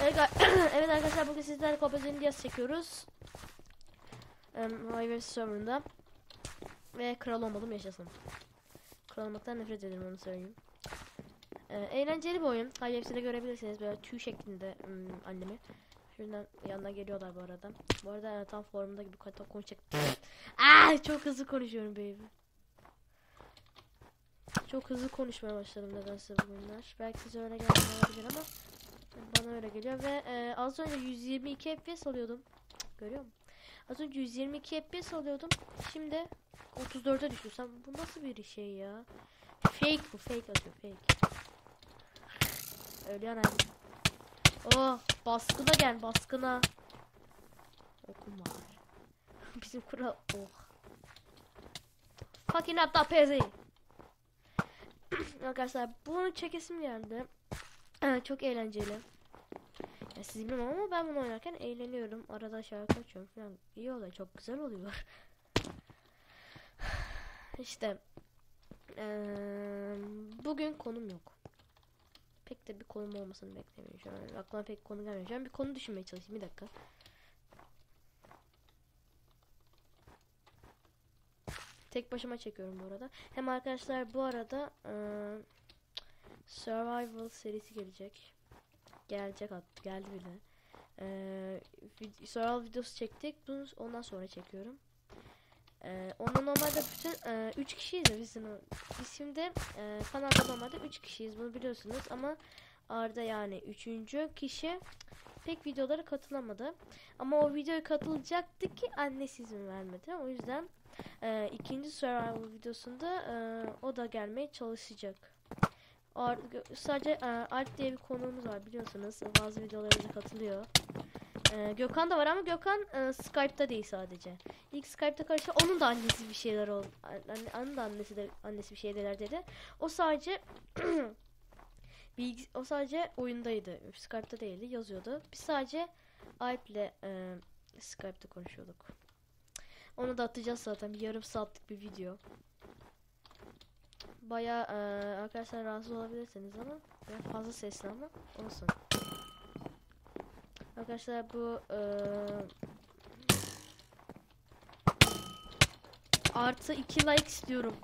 Evet, arkadaşlar bugün sizlerle Copa Indias çekiyoruz. Um, Highway serverında. Ve kral olmadım yaşasın. Kral olmaktan nefret ederim onu söyleyeyim. Ee, eğlenceli bir oyun. Highwave'de görebilirsiniz böyle tüy şeklinde hmm, annemi. Şuradan yanına geliyorlar bu arada. Bu arada yani tam formunda gibi kata konuşacak. Aa, çok hızlı konuşuyorum baby. Çok hızlı konuşmaya başladım nedense bugünler. Belki size öyle gelmiyor ama bana öyle geliyor ve e, az önce 122 FPS alıyordum. Görüyor musun? Az önce 122 FPS alıyordum. Şimdi 34'e düştü. Sen bu nasıl bir şey ya? Fake bu fake atıyor fake. Öyle yani. Oh baskına gel baskına. Okum. Bizim kural oh. Fucking up da pezi. Arkadaşlar bunu çekesim geldi. Evet, çok eğlenceli. Ya siz bilmem ama ben bunu oynarken eğleniyorum. Arada şarkı açıyorum falan. İyi oluyor. Çok güzel oluyor. işte. eee, bugün konum yok. Pek de bir konum olmasını beklemiyorum. Aklıma pek konu gelmiyor. Şu an bir konu düşünmeye çalışayım. Bir dakika. Tek başıma çekiyorum bu arada. Hem arkadaşlar bu arada eee, Survival serisi gelecek. Gelecek at geldi bile. Ee, survival videosu çektik. Bunu ondan sonra çekiyorum. Ee, onu normalde bütün 3 kişiyiz ya bizim biz şimdi e, kanalda normalde 3 kişiyiz bunu biliyorsunuz ama Arda yani üçüncü kişi pek videolara katılamadı. Ama o videoya katılacaktı ki annesi izin vermedi. O yüzden e, ikinci survival videosunda e, o da gelmeye çalışacak. Ar- gö- sadece e, Alp diye bir konuğumuz var biliyorsunuz. Bazı videolarımıza katılıyor. E, Gökhan da var ama Gökhan e, Skype'ta değil sadece. İlk Skype'ta karşı onun da annesi bir şeyler oldu. Anne, onun da annesi de annesi bir şeyler dedi. O sadece bilgi, o sadece oyundaydı. Skype'ta değildi, yazıyordu. Biz sadece Alp'le e, Skype'ta konuşuyorduk. Onu da atacağız zaten. Bir yarım saatlik bir video. Baya arkadaşlar rahatsız olabilirsiniz ama biraz fazla sesli ama olsun. Arkadaşlar bu eee, artı 2 like istiyorum.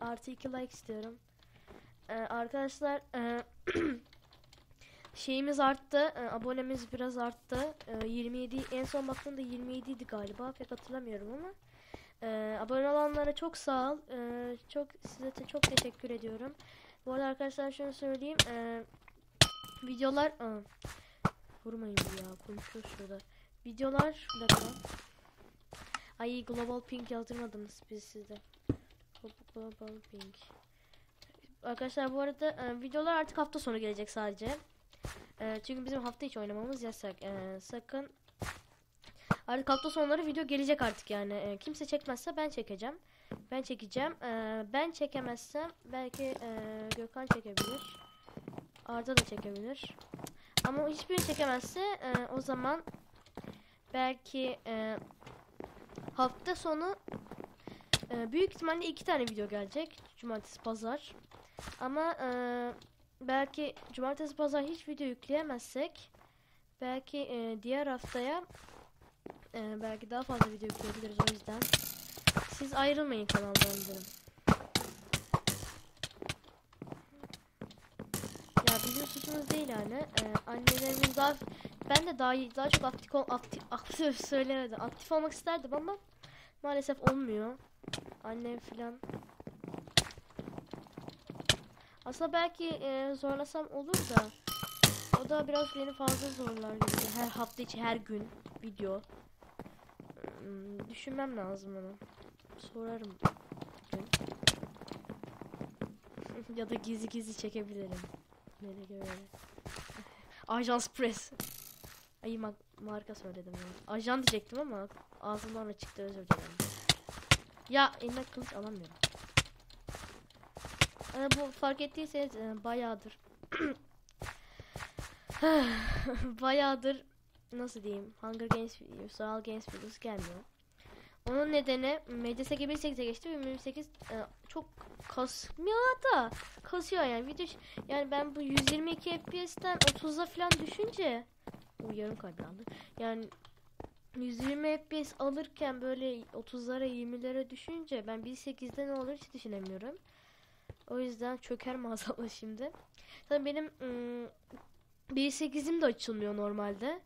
Artı 2 like istiyorum. Eee, arkadaşlar eee, şeyimiz arttı. eee, abonemiz biraz arttı. Eee, 27 en son baktığımda 27 idi galiba. Pek hatırlamıyorum ama. Ee, abone olanlara çok sağ ol. Ee, çok size te- çok teşekkür ediyorum. Bu arada arkadaşlar şunu söyleyeyim. Ee, videolar Aa, vurmayın ya konuşuyoruz şurada. Videolar bir dakika. Ay global pink yazdırmadınız biz sizde. Global pink. Arkadaşlar bu arada e, videolar artık hafta sonu gelecek sadece. E, çünkü bizim hafta içi oynamamız yasak. E, sakın Artık hafta sonları video gelecek artık yani. Ee, kimse çekmezse ben çekeceğim. Ben çekeceğim. Ee, ben çekemezsem belki e, Gökhan çekebilir. Arda da çekebilir. Ama hiçbirini çekemezse e, o zaman belki e, hafta sonu e, büyük ihtimalle iki tane video gelecek. Cumartesi, pazar. Ama e, belki cumartesi, pazar hiç video yükleyemezsek belki e, diğer haftaya ee, belki daha fazla video yükleyebiliriz o yüzden. Siz ayrılmayın kanaldan derim. Ya bizim suçumuz değil yani. Ee, annelerimiz daha ben de daha daha çok aktif ol, aktif, aktif söylemedim. Aktif olmak isterdim ama maalesef olmuyor. Annem filan. Aslında belki e, zorlasam olur da o da biraz beni fazla zorlar. Her hafta içi her gün video. Hmm, düşünmem lazım onu. Sorarım. ya da gizli gizli çekebilirim. Nereye göre. Ajans Press. Ay ma- marka söyledim ya. Ajan diyecektim ama ağzımdan öyle çıktı özür dilerim. Ya eline kılıç alamıyorum. Ee, bu fark ettiyseniz e, bayağıdır bayağıdır nasıl diyeyim Hunger Games videosu, Hunger Games videosu gelmiyor. Onun nedeni MCS 2008'e geçti ve 2008 e, çok kasmıyor da kasıyor yani video yani ben bu 122 FPS'ten 30'a falan düşünce o yarım kalp aldı. Yani 120 FPS alırken böyle 30'lara 20'lere düşünce ben 1.8'de ne olur hiç düşünemiyorum. O yüzden çöker maazallah şimdi. Tabii benim ım, 1.8'im de açılmıyor normalde.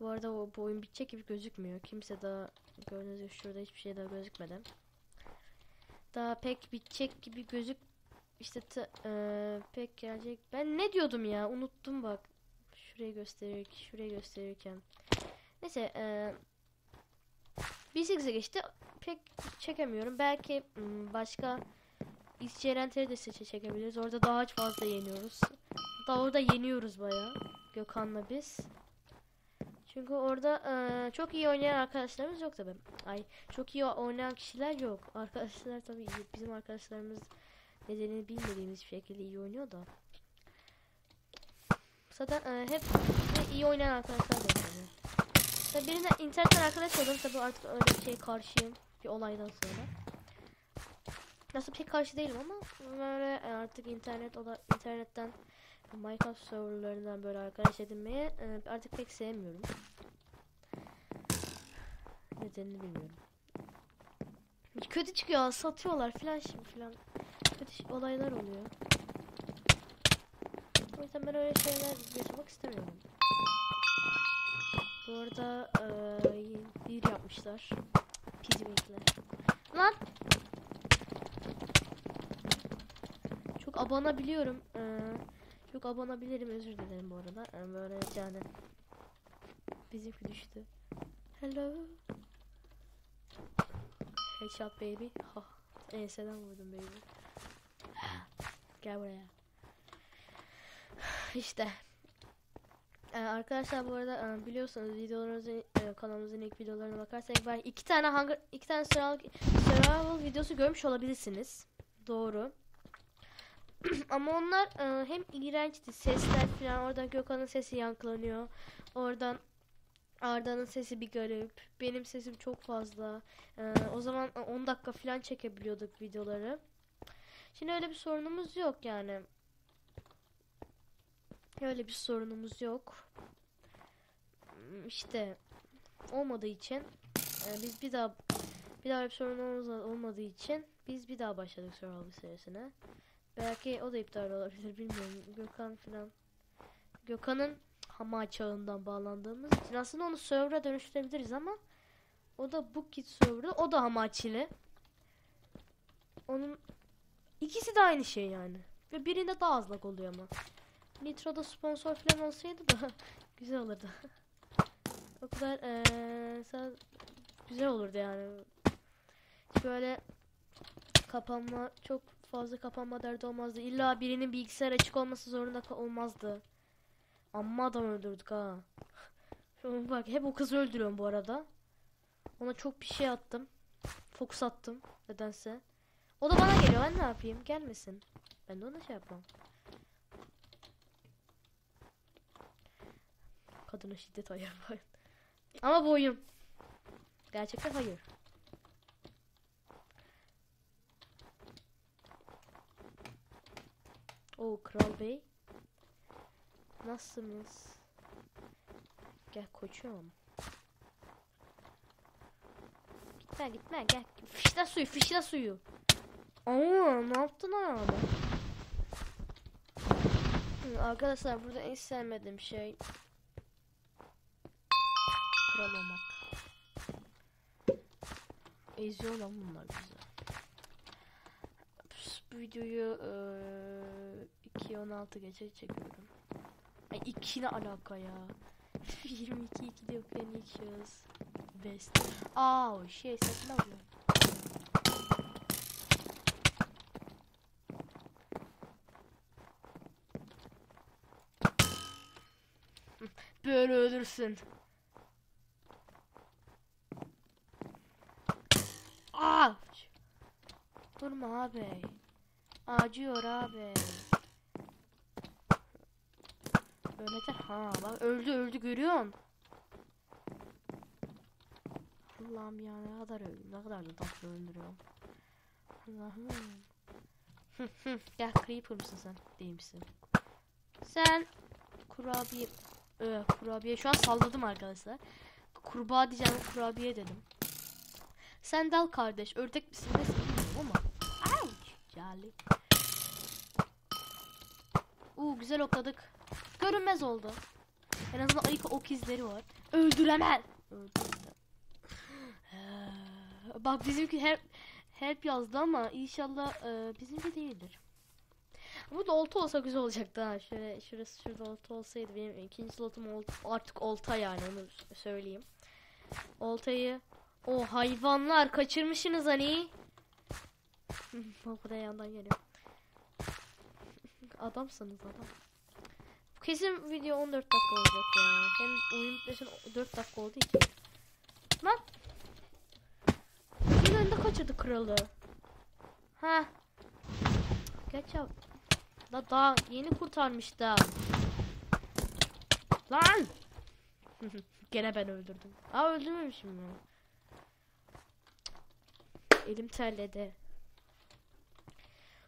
Bu arada o, bu oyun bitecek gibi gözükmüyor. Kimse daha gördüğünüz gibi şurada hiçbir şey daha gözükmedi. Daha pek bitecek gibi gözük işte t- eee, pek gelecek. Ben ne diyordum ya? Unuttum bak. Şurayı gösterir, şurayı gösterirken. Neyse eee 1.8'e geçti. Pek çekemiyorum. Belki ım, başka XCRNT'leri de seçe çekebiliriz. Orada daha fazla yeniyoruz. Daha orada yeniyoruz bayağı. Gökhan'la biz. Çünkü orada eee, çok iyi oynayan arkadaşlarımız yok tabi. Ay çok iyi oynayan kişiler yok. Arkadaşlar tabii iyi. Bizim arkadaşlarımız nedenini bilmediğimiz şekilde iyi oynuyor da. Zaten eee, hep iyi oynayan arkadaşlar da oynuyor. Tabii birine internetten arkadaş oldum tabii artık öyle bir şey karşıyım bir olaydan sonra. Nasıl pek karşı değilim ama böyle artık internet ola internetten Minecraft serverlarından böyle arkadaş edinmeye e, artık pek sevmiyorum. Nedenini bilmiyorum. Kötü çıkıyor, satıyorlar filan şimdi filan. Kötü olaylar oluyor. O yüzden ben öyle şeyler yaşamak istemiyorum. Bu arada eee, bir yapmışlar. Pizziwinkler. Lan! Çok abanabiliyorum. Eee çok abanabilirim özür dilerim bu arada. Yani böyle yani. Bizimki düştü. Hello. Headshot baby. Ha. Enseden vurdum baby. Gel buraya. İşte. Ee, arkadaşlar bu arada e, biliyorsunuz videolarımızın e, kanalımızın ilk videolarına bakarsak ben iki tane Hunger iki tane survival, survival videosu görmüş olabilirsiniz. Doğru. Ama onlar e, hem iğrençti sesler falan oradan Gökhan'ın sesi yankılanıyor. Oradan Arda'nın sesi bir garip. Benim sesim çok fazla. E, o zaman 10 dakika falan çekebiliyorduk videoları. Şimdi öyle bir sorunumuz yok yani. Öyle bir sorunumuz yok. İşte olmadığı için e, biz bir daha bir daha bir sorunumuz olmadığı için biz bir daha başladık Survival serisine. Belki o da iptal olabilir bilmiyorum. Gökhan falan. Gökhan'ın hama çağından bağlandığımız için aslında onu server'a dönüştürebiliriz ama o da bu kit server'ı o da hamaçili. Onun ikisi de aynı şey yani. Ve birinde daha az oluyor ama. Nitro'da sponsor falan olsaydı da güzel olurdu. o kadar sa- güzel olurdu yani. Böyle kapanma çok fazla kapanma derdi olmazdı. İlla birinin bilgisayar açık olması zorunda olmazdı. Amma adam öldürdük ha. Bak hep o kızı öldürüyorum bu arada. Ona çok bir şey attım. Fokus attım nedense. O da bana geliyor ben ne yapayım gelmesin. Ben de ona şey yapmam. Kadına şiddet hayır. Ama bu. Gerçekten hayır. O Kral Bey. Nasılsınız? Gel koçum. Gitme gitme gel. Fişle suyu fişle suyu. Aa ne yaptın abi? Arkadaşlar burada en sevmediğim şey kral olmak. Eziyor lan bunlar bizi. Bu videoyu eee 2.16 gece çekiyorum. Ay 2 ne alaka ya? 22 2 de Phoenicious Best. Aa o şey satın alıyor. Böyle ölürsün. Aa! Durma abi. Acıyor abi. De ha bak öldü öldü görüyorsun. Allah'ım ya ne kadar öldüm. Ne kadar da tatlı öldürüyorum. Allah'ım. Hı, hı. Gel creeper mısın sen? Değil misin? Sen kurabiye ee, kurabiye şu an salladım arkadaşlar. Kurbağa diyeceğim kurabiye dedim. Sen dal kardeş. Ördek misin nesin bilmiyorum ama. Ouch. Jolly. Uuu güzel okladık. Görünmez oldu. En azından ayık ok izleri var. Öldüremel. Ee, Bak bizimki help, help yazdı ama inşallah e, bizimki değildir. Bu da olta olsa güzel olacaktı ha. Şöyle şurası şurada olta olsaydı benim ikinci slotum ol- artık olta yani onu söyleyeyim. Oltayı o hayvanlar kaçırmışsınız hani. o kadar yandan geliyor. Adamsınız adam. Bu kesin video 14 dakika olacak ya. Hem oyun bitmesine 4 dakika oldu ki. Lan. Gözümün önünde kaçırdı kralı. Ha. Geç ya. Da daha yeni kurtarmıştım. Lan. Gene ben öldürdüm. Aa öldürmemişim ya. Elim terledi.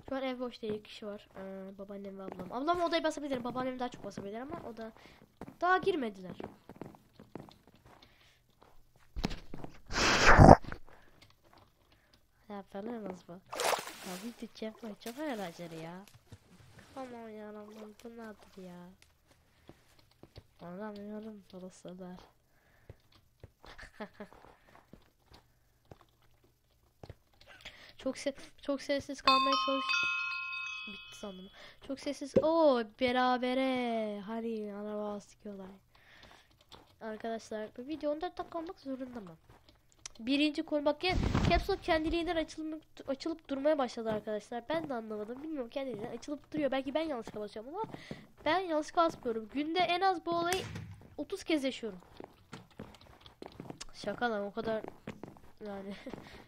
Şu an ev boş değil kişi var. Ee, babaannem ve ablam. Ablam odayı basabilir. Babaannem daha çok basabilir ama o da daha girmediler. Ya falan bu. Ya bir tüt yapma çok eğlenceli ya. Aman yarabbim bu nedir ya? Anlamıyorum burası der. çok se çok sessiz kalmaya çalış. Bitti sandım. Çok sessiz. Oo berabere. Hani araba sıkıyorlar. Arkadaşlar bu video 14 dakika olmak zorunda mı? Birinci konu bak ya Caps Lock kendiliğinden açılıp, açılıp durmaya başladı arkadaşlar. Ben de anlamadım. Bilmiyorum kendiliğinden açılıp duruyor. Belki ben yanlışlıkla basıyorum ama ben yanlışlıkla basmıyorum. Günde en az bu olayı 30 kez yaşıyorum. Şaka lan o kadar yani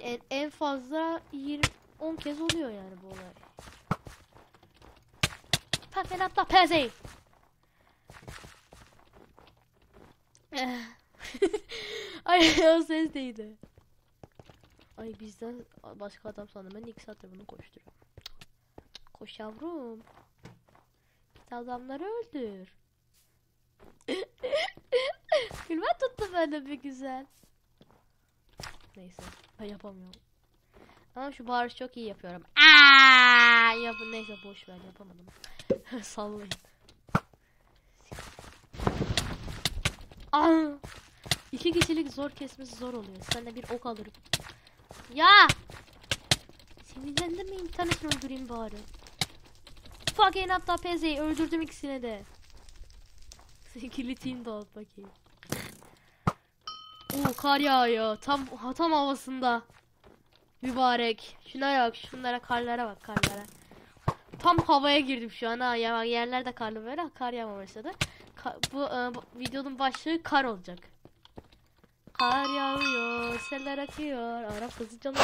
en, en fazla 20 10 kez oluyor yani bu olay. Paten atla pezey. Eh. Ay o ses neydi? Ay bizden başka adam sandım. Ben iki saattir bunu koşturuyorum. Koş yavrum. Git adamları öldür. Gülme tuttu bende bir güzel. Neyse ben yapamıyorum. Ama şu bağırış çok iyi yapıyorum. Aa, yapın neyse boş ver yapamadım. Sallayın. Aa! İki kişilik zor kesmesi zor oluyor. De bir ok alırım. Ya! Sinirlendim mi internetini öldüreyim bari. Fucking hatta Peze'yi öldürdüm ikisine de. İkili team ol bakayım. Oo kar yağıyor. Tam tam havasında. Mübarek. Şuna bak, şunlara karlara bak karlara. Tam havaya girdim şu an ha. Ya, yerlerde karlı böyle kar yağmaya başladı. Ka- bu, e, bu videonun başlığı kar olacak. Kar yağıyor, seller akıyor. Arap hızlı canlı.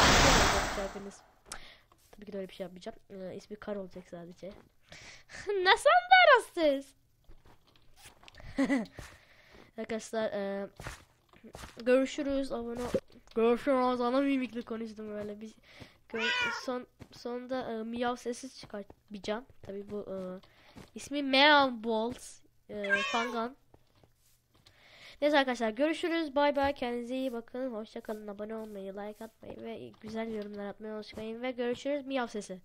Tabii ki de öyle bir şey yapmayacağım. Ee, ismi kar olacak sadece. ne sandınız siz? Arkadaşlar e, görüşürüz. Abone Görüşürüz. Ana mimikli konuştum böyle. Gör- son sonunda e, miyav sesi çıkartacağım. Tabii bu e, ismi Meow Balls. E, Fangan. Neyse arkadaşlar görüşürüz. Bay bay. Kendinize iyi bakın. Hoşça kalın. Abone olmayı, like atmayı ve güzel yorumlar atmayı unutmayın. Ve görüşürüz. Miyav sesi.